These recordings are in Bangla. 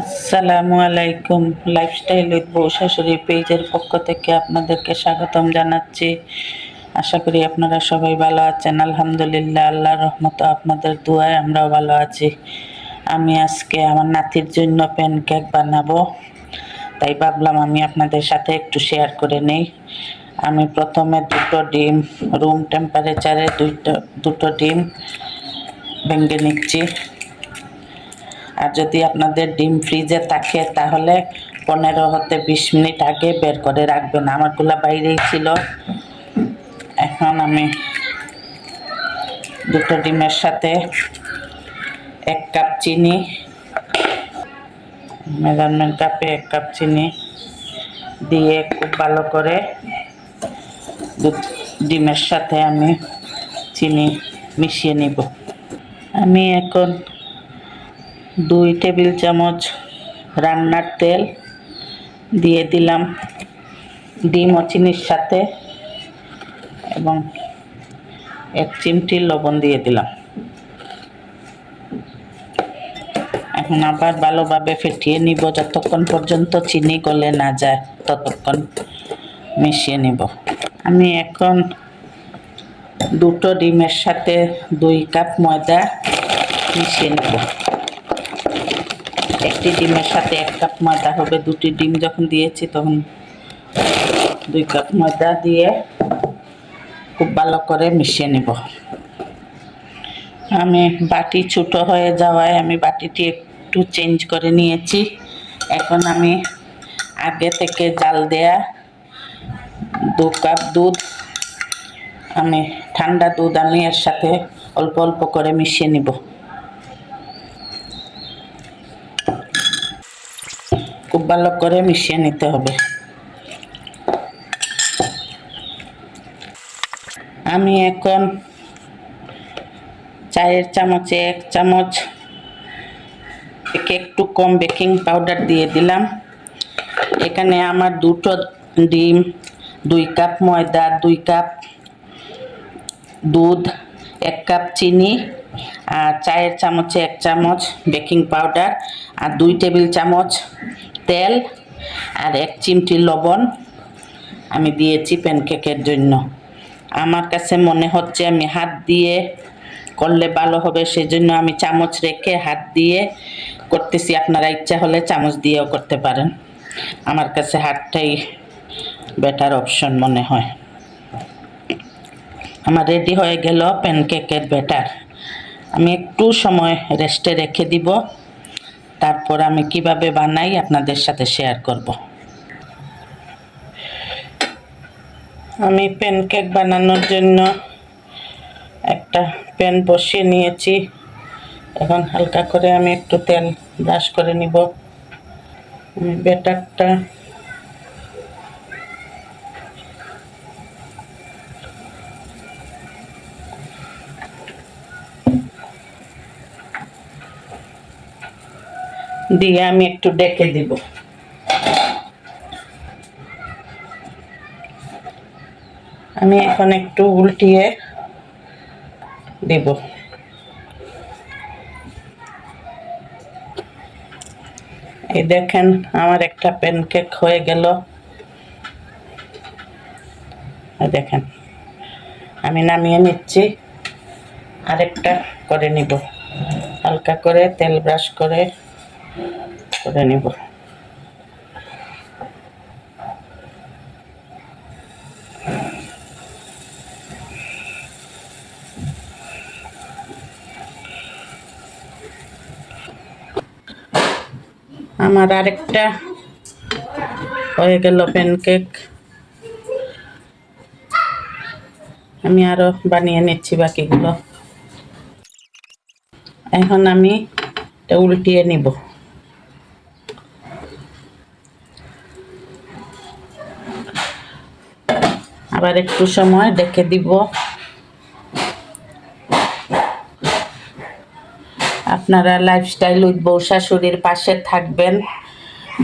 আসসালামু আলাইকুম। লাইফস্টাইল উইথ বউ শাশুড়ি পেজের পক্ষ থেকে আপনাদেরকে স্বাগতম জানাচ্ছি। আশা করি আপনারা সবাই ভালো আছেন। আলহামদুলিল্লাহ আল্লাহর রহমত আপনাদের দোয়ায় আমরাও ভালো আছি। আমি আজকে আমার নাতির জন্য প্যানকেক বানাবো। তাই ভাবলাম আমি আপনাদের সাথে একটু শেয়ার করে নেই। আমি প্রথমে দুটো ডিম রুম টেম্পারেচারে দুইটো, দুটো ডিম ভেঙে নিচ্ছি। আর যদি আপনাদের ডিম ফ্রিজে থাকে, তাহলে পনেরো হতে বিশ মিনিট আগে বের করে রাখবেন। আমারগুলো বাইরেই ছিল। এখন আমি দুটো ডিমের সাথে এক কাপ চিনি, মেজারমেন্ট কাপে এক কাপ চিনি দিয়ে খুব ভালো করে ডিমের সাথে আমি চিনি মিশিয়ে নিব। আমি এখন দুই টেবিল চামচ রান্নার তেল দিয়ে দিলাম ডিম ও চিনির সাথে এবং এক চিমটি লবণ দিয়ে দিলাম। এখন আবার ভালোভাবে ফেটিয়ে নিব, যতক্ষণ পর্যন্ত চিনি গলে না যায়, ততক্ষণ মিশিয়ে নিব। আমি এখন দুটো ডিমের সাথে দুই কাপ ময়দা মিশিয়ে নেব। একটি ডিমের সাথে এক কাপ ময়দা হবে, দুটি ডিম যখন দিয়েছি তখন দুই কাপ ময়দা দিয়ে খুব ভালো করে মিশিয়ে নেব। আমি বাটি ছোট হয়ে যাওয়ায় আমি বাটিটি একটু চেঞ্জ করে নিয়েছি। এখন আমি আগে থেকে জাল দেয়া দু কাপ দুধ, আমি ঠান্ডা দুধ আমি এর সাথে অল্প অল্প করে মিশিয়ে নিব। ভালো করে মিশিয়ে নিতে হবে। আমি এখন চায়ের চামচে এক চামচ একটু কম বেকিং পাউডার দিয়ে দিলাম। এখানে আমার দুটো ডিম, দুই কাপ ময়দা, দুই কাপ দুধ, এক কাপ চিনি আর চায়ের চামচে এক চামচ বেকিং পাউডার আর দুই টেবিল চামচ তেল আর এক চিমটি লবণ আমি দিয়েছি প্যানকেকের জন্য। আমার কাছে মনে হচ্ছে আমি হাত দিয়ে করলে ভালো হবে, সেজন্য আমি চামচ রেখে হাত দিয়ে করতেছি। আপনারা ইচ্ছা হলে চামচ দিয়েও করতে পারেন। আমার কাছে হাতটাই বেটার অপশন মনে হয়। আমার রেডি হয়ে গেল প্যানকেকের ব্যাটার আমি একটু সময় রেস্টে রেখে দিব। তারপর আমি কীভাবে বানাই আপনাদের সাথে শেয়ার করব। আমি প্যানকেক বানানোর জন্য একটা প্যান বসিয়ে নিয়েছি। এখন হালকা করে আমি একটু তেল ব্রাশ করে নিব। আমি ব্যাটারটা দিয়ে আমি একটু ডেকে দিব। আমি এখন একটু উল্টিয়ে দিব। এই দেখেন, আমার একটা প্যানকেক হয়ে গেল। দেখেন, আমি নামিয়ে নিচ্ছি। আরেকটা করে নিব। হালকা করে তেল ব্রাশ করে করে নিব। আমার আরেকটা হয়ে গেল প্যানকেক আমি আরও বানিয়ে নিচ্ছি বাকিগুলো। এখন আমি এটা উল্টিয়ে নিব। আবার একটু সময় ডেকে দিব। আপনারা লাইফস্টাইল উইথ বউ শাশুড়ির পাশে থাকবেন।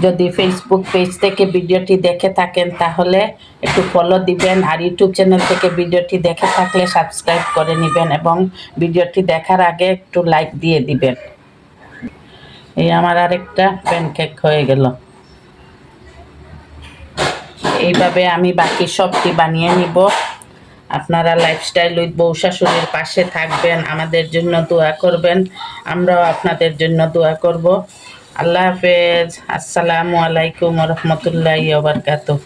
যদি ফেসবুক পেজ থেকে ভিডিওটি দেখে থাকেন, তাহলে একটু ফলো দিবেন। আর ইউটিউব চ্যানেল থেকে ভিডিওটি দেখে থাকলে সাবস্ক্রাইব করে নেবেন এবং ভিডিওটি দেখার আগে একটু লাইক দিয়ে দিবেন। এই আমার আরেকটা প্যানকেক হয়ে গেল। এইভাবে আমি বাকি সবটি বানিয়ে নিব। আপনারা লাইফস্টাইল উইথ বউ শাশুড়ির পাশে থাকবেন, আমাদের জন্য দোয়া করবেন, আমরাও আপনাদের জন্য দোয়া করব। আল্লাহ হাফেজ। আসসালামু আলাইকুম রহমতুল্লাহ বারকাতুহ।